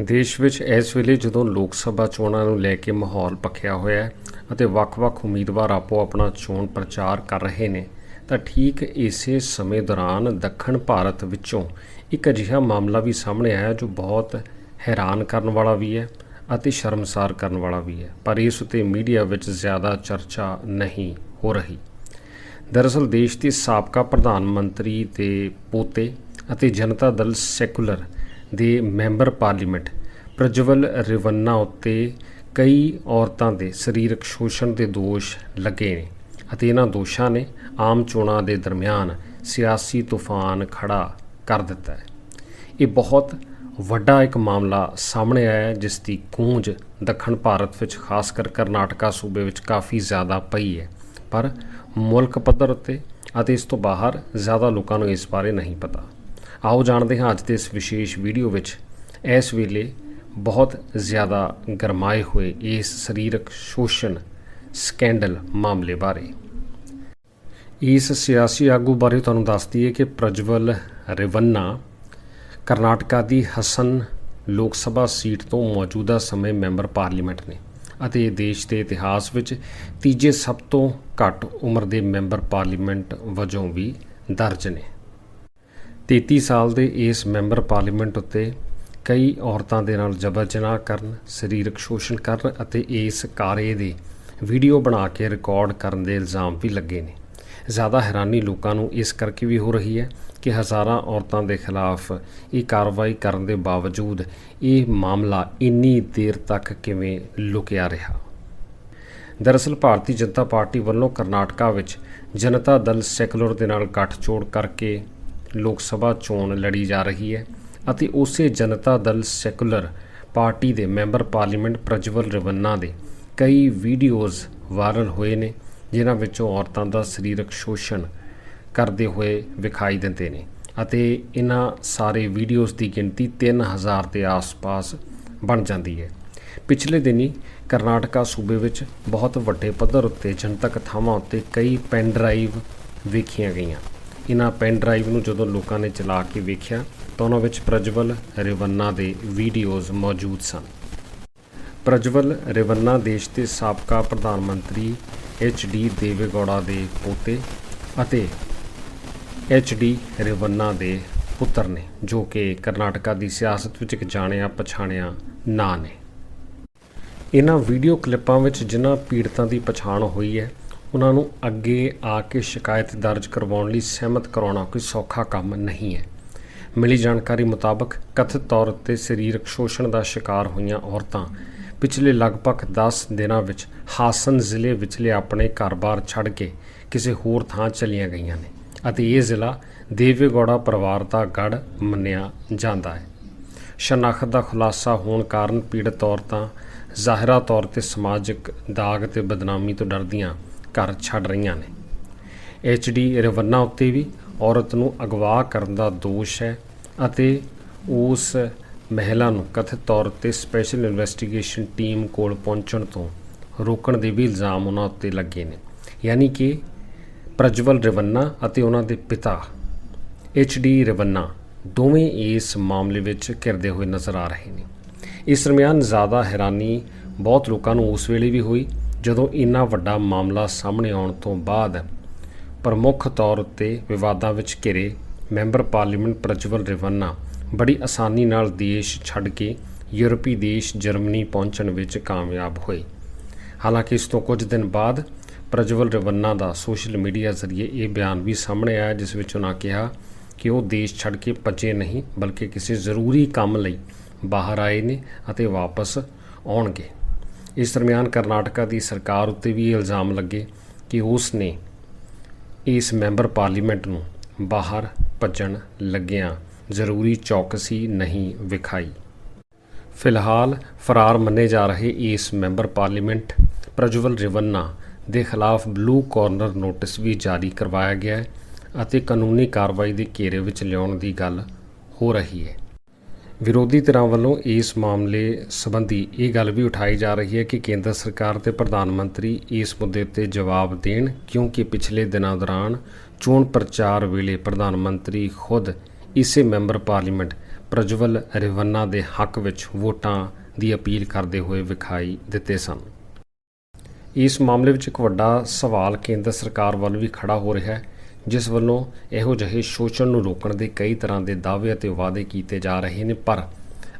ਦੇਸ਼ ਵਿੱਚ ਇਸ ਵੇਲੇ ਜਦੋਂ ਲੋਕ ਸਭਾ ਚੋਣਾਂ ਨੂੰ ਲੈ ਕੇ ਮਾਹੌਲ ਪੱਖਿਆ ਹੋਇਆ ਹੈ ਅਤੇ ਵੱਖ-ਵੱਖ ਉਮੀਦਵਾਰ ਆਪੋ ਆਪਣਾ ਚੋਣ ਪ੍ਰਚਾਰ ਕਰ ਰਹੇ ਨੇ, ਤਾਂ ਠੀਕ ਇਸੇ ਸਮੇਂ ਦੌਰਾਨ ਦੱਖਣ ਭਾਰਤ ਵਿੱਚੋਂ ਇੱਕ ਅਜਿਹਾ ਮਾਮਲਾ ਵੀ ਸਾਹਮਣੇ ਆਇਆ ਜੋ ਬਹੁਤ ਹੈਰਾਨ ਕਰਨ ਵਾਲਾ ਵੀ ਹੈ ਅਤੇ ਸ਼ਰਮਸਾਰ ਕਰਨ ਵਾਲਾ ਵੀ ਹੈ, ਪਰ ਇਸ ਉਤੇ ਮੀਡੀਆ ਵਿੱਚ ਜ਼ਿਆਦਾ ਚਰਚਾ ਨਹੀਂ ਹੋ ਰਹੀ। ਦਰਅਸਲ ਦੇਸ਼ ਦੇ ਸਾਬਕਾ ਪ੍ਰਧਾਨ ਮੰਤਰੀ ਦੇ ਪੋਤੇ ਅਤੇ ਜਨਤਾ ਦਲ ਸੈਕੂਲਰ ਦੇ ਮੈਂਬਰ ਪਾਰਲੀਮੈਂਟ ਪ੍ਰਜਵਲ ਰਿਵੰਨਾ ਉੱਤੇ ਕਈ ਔਰਤਾਂ ਦੇ ਸਰੀਰਕ ਸ਼ੋਸ਼ਣ ਦੇ ਦੋਸ਼ ਲੱਗੇ ਨੇ ਅਤੇ ਇਹਨਾਂ ਦੋਸ਼ਾਂ ਨੇ ਆਮ ਚੋਣਾਂ ਦੇ ਦਰਮਿਆਨ ਸਿਆਸੀ ਤੂਫਾਨ ਖੜਾ ਕਰ ਦਿੱਤਾ ਹੈ। ਇਹ ਬਹੁਤ ਵੱਡਾ ਇੱਕ ਮਾਮਲਾ ਸਾਹਮਣੇ ਆਇਆ ਹੈ, ਜਿਸ ਦੀ ਗੂੰਜ ਦੱਖਣ ਭਾਰਤ ਵਿੱਚ ਖਾਸ ਕਰ ਕਰਨਾਟਕਾ ਸੂਬੇ ਵਿੱਚ ਕਾਫੀ ਜ਼ਿਆਦਾ ਪਈ ਹੈ। ਪਰ ਮੁਲਕ ਪੱਧਰ ਉੱਤੇ ਅਤੇ ਇਸ ਤੋਂ ਬਾਹਰ ਜ਼ਿਆਦਾ ਲੋਕਾਂ ਨੂੰ ਇਸ ਬਾਰੇ ਨਹੀਂ ਪਤਾ। ਆਓ ਜਾਣਦੇ ਹਾਂ ਅੱਜ ਦੇ ਇਸ ਵਿਸ਼ੇਸ਼ ਵੀਡੀਓ ਵਿੱਚ। ਇਸ ਵੇਲੇ ਬਹੁਤ ਜ਼ਿਆਦਾ ਗਰਮਾਏ ਹੋਏ ਇਸ ਸਰੀਰਕ ਸ਼ੋਸ਼ਣ ਸਕੈਂਡਲ ਮਾਮਲੇ ਬਾਰੇ। ਇਸ ਸਿਆਸੀ ਆਗੂ ਬਾਰੇ ਤੁਹਾਨੂੰ ਦੱਸਦੀ ਹੈ ਕਿ ਪ੍ਰਜਵਲ ਰਿਵੰਨਾ ਕਰਨਾਟਕਾ ਦੀ ਹਸਨ ਲੋਕ ਸਭਾ ਸੀਟ ਤੋਂ ਮੌਜੂਦਾ ਸਮੇਂ ਮੈਂਬਰ ਪਾਰਲੀਮੈਂਟ ਨੇ ਅਤੇ ਦੇਸ਼ ਦੇ ਇਤਿਹਾਸ ਵਿੱਚ ਤੀਜੇ ਸਭ ਤੋਂ ਘੱਟ ਉਮਰ ਦੇ ਮੈਂਬਰ ਪਾਰਲੀਮੈਂਟ ਵਜੋਂ ਵੀ ਦਰਜ ਨੇ। 33 ਸਾਲ ਦੇ ਇਸ ਮੈਂਬਰ ਪਾਰਲੀਮੈਂਟ ਉੱਤੇ ਕਈ ਔਰਤਾਂ ਦੇ ਨਾਲ ਜਬਰ ਜਨਾਹ ਕਰਨ, ਸਰੀਰਕ ਸ਼ੋਸ਼ਣ ਕਰਨ ਅਤੇ ਇਸ ਕਾਰੇ ਦੇ ਵੀਡੀਓ ਬਣਾ ਕੇ ਰਿਕਾਰਡ ਕਰਨ ਦੇ ਇਲਜ਼ਾਮ ਵੀ ਲੱਗੇ ਨੇ। ਜ਼ਿਆਦਾ ਹੈਰਾਨੀ ਲੋਕਾਂ ਨੂੰ ਇਸ ਕਰਕੇ ਵੀ ਹੋ ਰਹੀ ਹੈ ਕਿ ਹਜ਼ਾਰਾਂ ਔਰਤਾਂ ਦੇ ਖਿਲਾਫ ਇਹ ਕਾਰਵਾਈ ਕਰਨ ਦੇ ਬਾਵਜੂਦ ਇਹ ਮਾਮਲਾ ਇੰਨੀ ਦੇਰ ਤੱਕ ਕਿਵੇਂ ਲੁਕਿਆ ਰਿਹਾ। ਦਰਅਸਲ, ਭਾਰਤੀ ਜਨਤਾ ਪਾਰਟੀ ਵੱਲੋਂ ਕਰਨਾਟਕਾ ਵਿੱਚ ਜਨਤਾ ਦਲ ਸੈਕੂਲਰ ਦੇ ਨਾਲ ਗੱਠਜੋੜ ਕਰਕੇ ਲੋਕ ਸਭਾ ਚੋਣ ਲੜੀ ਜਾ ਰਹੀ ਹੈ ਅਤੇ ਉਸੇ ਜਨਤਾ ਦਲ ਸੈਕੂਲਰ ਪਾਰਟੀ ਦੇ ਮੈਂਬਰ ਪਾਰਲੀਮੈਂਟ ਪ੍ਰਜਵਲ ਰਵੰਨਾ ਦੇ ਕਈ ਵੀਡੀਓਜ਼ ਵਾਇਰਲ ਹੋਏ ਨੇ, ਜਿਨ੍ਹਾਂ ਵਿੱਚੋਂ ਔਰਤਾਂ ਦਾ ਸਰੀਰਕ ਸ਼ੋਸ਼ਣ ਕਰਦੇ ਹੋਏ ਵਿਖਾਈ ਦਿੰਦੇ ਨੇ ਅਤੇ ਇਹਨਾਂ ਸਾਰੇ ਵੀਡੀਓਜ਼ ਦੀ ਗਿਣਤੀ 3000 ਦੇ ਆਸ-ਪਾਸ ਬਣ ਜਾਂਦੀ ਹੈ। ਪਿਛਲੇ ਦਿਨੀ ਕਰਨਾਟਕਾ ਸੂਬੇ ਵਿੱਚ ਬਹੁਤ ਵੱਡੇ ਪੱਧਰ ਉੱਤੇ ਜਨਤਕ ਥਾਵਾਂ ਉੱਤੇ ਕਈ ਪੈਨ ਡਰਾਈਵ ਵੇਖੀਆਂ ਗਈਆਂ। ਇਹਨਾਂ ਪੈਨ ਡਰਾਈਵ ਨੂੰ ਜਦੋਂ ਲੋਕਾਂ ਨੇ ਚਲਾ ਕੇ ਵੇਖਿਆ, ਤਾਂ ਉਹਨਾਂ ਵਿੱਚ ਪ੍ਰਜਵਲ ਰਿਵੰਨਾ ਦੇ ਵੀਡੀਓਜ਼ ਮੌਜੂਦ ਸਨ। ਪ੍ਰਜਵਲ ਰਿਵੰਨਾ ਦੇਸ਼ ਦੇ ਸਾਬਕਾ ਪ੍ਰਧਾਨ ਮੰਤਰੀ ਐਚ ਡੀ ਦੇਵੇਗੌੜਾ ਦੇ ਪੋਤੇ ਅਤੇ ਐਚ ਡੀ ਰਿਵੰਨਾ ਦੇ ਪੁੱਤਰ ਨੇ, ਜੋ ਕਿ ਕਰਨਾਟਕਾ ਦੀ ਸਿਆਸਤ ਵਿੱਚ ਇੱਕ ਜਾਣਿਆ ਪਛਾਣਿਆ ਨਾਂ ਨੇ। ਇਹਨਾਂ ਵੀਡੀਓ ਕਲਿੱਪਾਂ ਵਿੱਚ ਜਿਨ੍ਹਾਂ ਪੀੜਤਾਂ ਦੀ ਪਛਾਣ ਹੋਈ ਹੈ ਉਹਨਾਂ ਨੂੰ ਅੱਗੇ ਆ ਕੇ ਸ਼ਿਕਾਇਤ ਦਰਜ ਕਰਵਾਉਣ ਲਈ ਸਹਿਮਤ ਕਰਾਉਣਾ ਕੋਈ ਸੌਖਾ ਕੰਮ ਨਹੀਂ ਹੈ। ਮਿਲੀ ਜਾਣਕਾਰੀ ਮੁਤਾਬਕ ਕਥਿਤ ਤੌਰ ਉੱਤੇ ਸਰੀਰਕ ਸ਼ੋਸ਼ਣ ਦਾ ਸ਼ਿਕਾਰ ਹੋਈਆਂ ਔਰਤਾਂ ਪਿਛਲੇ ਲਗਭਗ 10 ਦਿਨਾਂ ਵਿੱਚ ਹਾਸਨ ਜ਼ਿਲ੍ਹੇ ਵਿਚਲੇ ਆਪਣੇ ਘਰ-ਬਾਰ ਛੱਡ ਕੇ ਕਿਸੇ ਹੋਰ ਥਾਂ ਚਲੀਆਂ ਗਈਆਂ ਨੇ ਅਤੇ ਇਹ ਜ਼ਿਲ੍ਹਾ ਦੇਵੇਗੌੜਾ ਪਰਿਵਾਰ ਦਾ ਗੜ ਮੰਨਿਆ ਜਾਂਦਾ ਹੈ। ਸ਼ਨਾਖਤ ਦਾ ਖੁਲਾਸਾ ਹੋਣ ਕਾਰਨ ਪੀੜਤ ਔਰਤਾਂ ਜ਼ਾਹਿਰਾ ਤੌਰ ਤੇ ਸਮਾਜਿਕ ਦਾਗ ਤੇ ਬਦਨਾਮੀ ਤੋਂ ਡਰਦੀਆਂ ਘਰ ਛੱਡ ਰਹੀਆਂ ਨੇ। ਐਚ ਡੀ ਰਵੰਨਾ ਉੱਤੇ ਵੀ ਔਰਤ ਨੂੰ ਅਗਵਾ ਕਰਨ ਦਾ ਦੋਸ਼ ਹੈ ਅਤੇ ਉਸ ਮਹਿਲਾ ਨੂੰ ਕਥਿਤ ਤੌਰ ਤੇ ਸਪੈਸ਼ਲ ਇਨਵੈਸਟੀਗੇਸ਼ਨ ਟੀਮ ਕੋਲ ਪਹੁੰਚਣ ਤੋਂ ਰੋਕਣ ਦੇ ਵੀ ਇਲਜ਼ਾਮ ਉਹਨਾਂ ਉੱਤੇ ਲੱਗੇ ਨੇ। ਯਾਨੀ ਕਿ ਪ੍ਰਜਵਲ ਰਵੰਨਾ ਅਤੇ ਉਹਨਾਂ ਦੇ ਪਿਤਾ ਐਚ ਡੀ ਰਵੰਨਾ ਦੋਵੇਂ ਇਸ ਮਾਮਲੇ ਵਿੱਚ ਘਿਰਦੇ ਹੋਏ ਨਜ਼ਰ ਆ ਰਹੇ ਨੇ। ਇਸ ਦਰਮਿਆਨ ਜ਼ਿਆਦਾ ਹੈਰਾਨੀ ਬਹੁਤ ਲੋਕਾਂ ਨੂੰ ਉਸ ਵੇਲੇ ਵੀ ਹੋਈ ਜਦੋਂ ਇੰਨਾ ਵੱਡਾ ਮਾਮਲਾ ਸਾਹਮਣੇ ਆਉਣ ਤੋਂ ਬਾਅਦ ਪ੍ਰਮੁੱਖ ਤੌਰ ਉੱਤੇ ਵਿਵਾਦਾਂ ਵਿੱਚ ਘਿਰੇ, ਮੈਂਬਰ ਪਾਰਲੀਮੈਂਟ ਪ੍ਰਜਵਲ ਰਿਵੰਨਾ ਬੜੀ ਆਸਾਨੀ ਨਾਲ ਦੇਸ਼ ਛੱਡ ਕੇ ਯੂਰਪੀ ਦੇਸ਼ ਜਰਮਨੀ ਪਹੁੰਚਣ ਵਿੱਚ ਕਾਮਯਾਬ ਹੋਏ। ਹਾਲਾਂਕਿ ਇਸ ਤੋਂ ਕੁਝ ਦਿਨ ਬਾਅਦ ਪ੍ਰਜਵਲ ਰਿਵੰਨਾ ਦਾ ਸੋਸ਼ਲ ਮੀਡੀਆ ਜ਼ਰੀਏ ਇਹ ਬਿਆਨ ਵੀ ਸਾਹਮਣੇ ਆਇਆ, ਜਿਸ ਵਿੱਚ ਉਹਨਾਂ ਕਿਹਾ ਕਿ ਉਹ ਦੇਸ਼ ਛੱਡ ਕੇ ਭੱਜੇ ਨਹੀਂ, ਬਲਕਿ ਕਿਸੇ ਜ਼ਰੂਰੀ ਕੰਮ ਲਈ ਬਾਹਰ ਆਏ ਨੇ ਅਤੇ ਵਾਪਸ ਆਉਣਗੇ। ਇਸ ਦਰਮਿਆਨ ਕਰਨਾਟਕਾ ਦੀ ਸਰਕਾਰ ਉੱਤੇ ਵੀ ਇਹ ਇਲਜ਼ਾਮ ਲੱਗੇ ਕਿ ਉਸ ਨੇ ਇਸ ਮੈਂਬਰ ਪਾਰਲੀਮੈਂਟ ਨੂੰ ਬਾਹਰ ਭੱਜਣ ਲੱਗਿਆਂ ਜ਼ਰੂਰੀ ਚੌਕਸੀ ਨਹੀਂ ਵਿਖਾਈ। ਫਿਲਹਾਲ ਫਰਾਰ ਮੰਨੇ ਜਾ ਰਹੇ ਇਸ ਮੈਂਬਰ ਪਾਰਲੀਮੈਂਟ ਪ੍ਰਜਵਲ ਰਿਵੰਨਾ ਦੇ ਖਿਲਾਫ ਬਲੂ ਕਾਰਨਰ ਨੋਟਿਸ ਵੀ ਜਾਰੀ ਕਰਵਾਇਆ ਗਿਆ ਹੈ ਅਤੇ ਕਾਨੂੰਨੀ ਕਾਰਵਾਈ ਦੇ ਘੇਰੇ ਵਿੱਚ ਲਿਆਉਣ ਦੀ ਗੱਲ ਹੋ ਰਹੀ ਹੈ। ਵਿਰੋਧੀ ਧਿਰਾਂ ਵੱਲੋਂ ਇਸ ਮਾਮਲੇ ਸੰਬੰਧੀ ਇਹ ਗੱਲ ਵੀ ਉਠਾਈ ਜਾ ਰਹੀ ਹੈ ਕਿ ਕੇਂਦਰ ਸਰਕਾਰ ਤੇ ਪ੍ਰਧਾਨ ਮੰਤਰੀ ਇਸ ਮੁੱਦੇ ਤੇ ਜਵਾਬ ਦੇਣ, ਕਿਉਂਕਿ ਪਿਛਲੇ ਦਿਨਾਂ ਦੌਰਾਨ ਚੋਣ ਪ੍ਰਚਾਰ ਵੇਲੇ ਪ੍ਰਧਾਨ ਮੰਤਰੀ ਖੁਦ ਇਸੇ ਮੈਂਬਰ ਪਾਰਲੀਮੈਂਟ ਪ੍ਰਜਵਲ ਰਿਵੰਨਾ ਦੇ ਹੱਕ ਵਿੱਚ ਵੋਟਾਂ ਦੀ ਅਪੀਲ ਕਰਦੇ ਹੋਏ ਵਿਖਾਈ ਦਿੱਤੇ ਸਨ। ਇਸ ਮਾਮਲੇ ਵਿੱਚ ਇੱਕ ਵੱਡਾ ਸਵਾਲ ਕੇਂਦਰ ਸਰਕਾਰ ਵੱਲ ਵੀ ਖੜਾ ਹੋ ਰਿਹਾ ਹੈ। ਜਿਸ ਵੱਲੋਂ ਇਹੋ ਜਿਹੇ ਸ਼ੋਸ਼ਣ ਨੂੰ ਰੋਕਣ ਦੇ ਕਈ ਤਰ੍ਹਾਂ ਦੇ ਦਾਅਵੇ ਅਤੇ ਵਾਅਦੇ ਕੀਤੇ ਜਾ ਰਹੇ ਨੇ, ਪਰ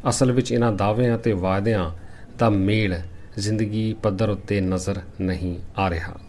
ਅਸਲ ਵਿੱਚ ਇਹਨਾਂ ਦਾਅਵਿਆਂ ਅਤੇ ਵਾਅਦਿਆਂ ਦਾ ਮੇਲ ਜ਼ਿੰਦਗੀ ਪੱਧਰ ਉੱਤੇ ਨਜ਼ਰ ਨਹੀਂ ਆ ਰਿਹਾ।